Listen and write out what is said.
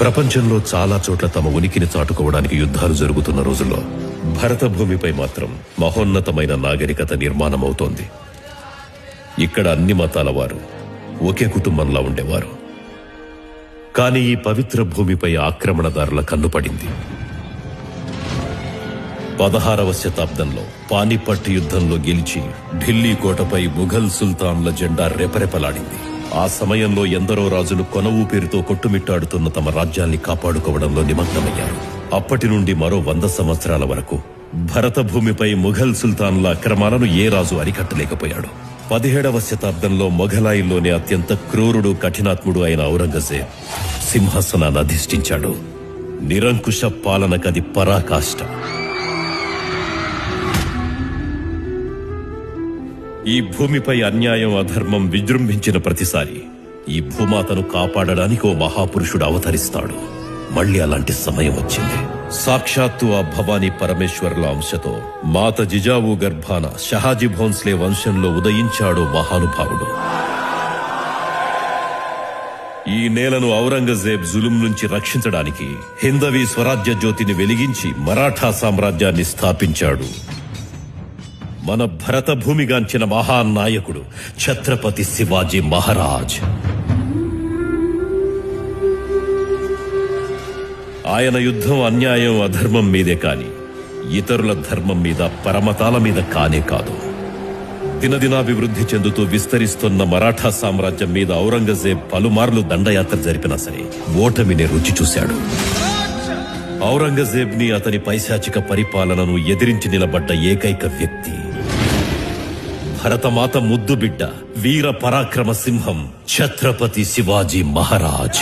ప్రపంచంలో చాలా చోట్ల తమ ఉనికిని చాటుకోవడానికి యుద్ధాలు జరుగుతున్న రోజుల్లో భరత భూమిపై మాత్రం మహోన్నతమైన నాగరికత నిర్మాణమవుతోంది. ఇక్కడ అన్ని మతాల వారు ఒకే కుటుంబంలా ఉండేవారు. కానీ ఈ పవిత్ర భూమిపై ఆక్రమణదారుల కన్నుపడింది పదహారవ శతాబ్దంలో పానిపట్ యుద్ధంలో గెలిచి ఢిల్లీ కోటపై ముఘల్ సుల్తాన్ల జెండా రెపరెపలాడింది. ఆ సమయంలో ఎందరో రాజులు కొన ఊపిరితో కొట్టుమిట్టాడుతున్న తమ రాజ్యాన్ని కాపాడుకోవడంలో నిమగ్నమయ్యారు. అప్పటి నుండి మరో వంద సంవత్సరాల వరకు భరత భూమిపై ముఘల్ సుల్తాన్ల అక్రమాలను ఏ రాజు అరికట్టలేకపోయాడు. పదిహేడవ శతాబ్దంలో మొఘలాయిల్లోనే అత్యంత క్రూరుడు కఠినాత్ముడు అయిన ఔరంగజేబ్ సింహాసనాన్ని అధిష్ఠించాడు. నిరంకుశ పాలనకది పరాకాష్ట. ఈ భూమిపై అన్యాయం అధర్మం విజృంభించిన ప్రతిసారి ఈ భూమాతను కాపాడడానికి ఓ మహాపురుషుడు అవతరిస్తాడు. మళ్ళీ అలాంటి సమయం వచ్చింది. సాక్షాత్తు ఆ భవానీ పరమేశ్వరుల అంశతో మాత జిజావు గర్భాన షహాజీ భోన్స్లే వంశంలో ఉదయించాడు మహానుభావుడు. ఈ నేలను ఔరంగజేబ్ జులుం నుంచి రక్షించడానికి హిందవీ స్వరాజ్య జ్యోతిని వెలిగించి మరాఠా సామ్రాజ్యాన్ని స్థాపించాడు. మన భరత భూమిగాంచిన మహానాయకుడు ఛత్రపతి శివాజీ మహారాజ్. ఆయన యుద్ధం అన్యాయం అధర్మం మీదే కాని ఇతరుల ధర్మం మీద పరమతాల మీద కానే కాదు. దినదినాభివృద్ధి చెందుతూ విస్తరిస్తున్న మరాఠా సామ్రాజ్యం మీద ఔరంగజేబ్ పలుమార్లు దండయాత్ర జరిపినా సరే ఓటమిని రుచి చూశాడు. ఔరంగజేబ్ని అతని పైశాచిక పరిపాలనను ఎదిరించి నిలబడ్డ ఏకైక వ్యక్తి భరతమాత ముద్దు బిడ్డ వీర పరాక్రమ సింహం ఛత్రపతి శివాజీ మహారాజ్.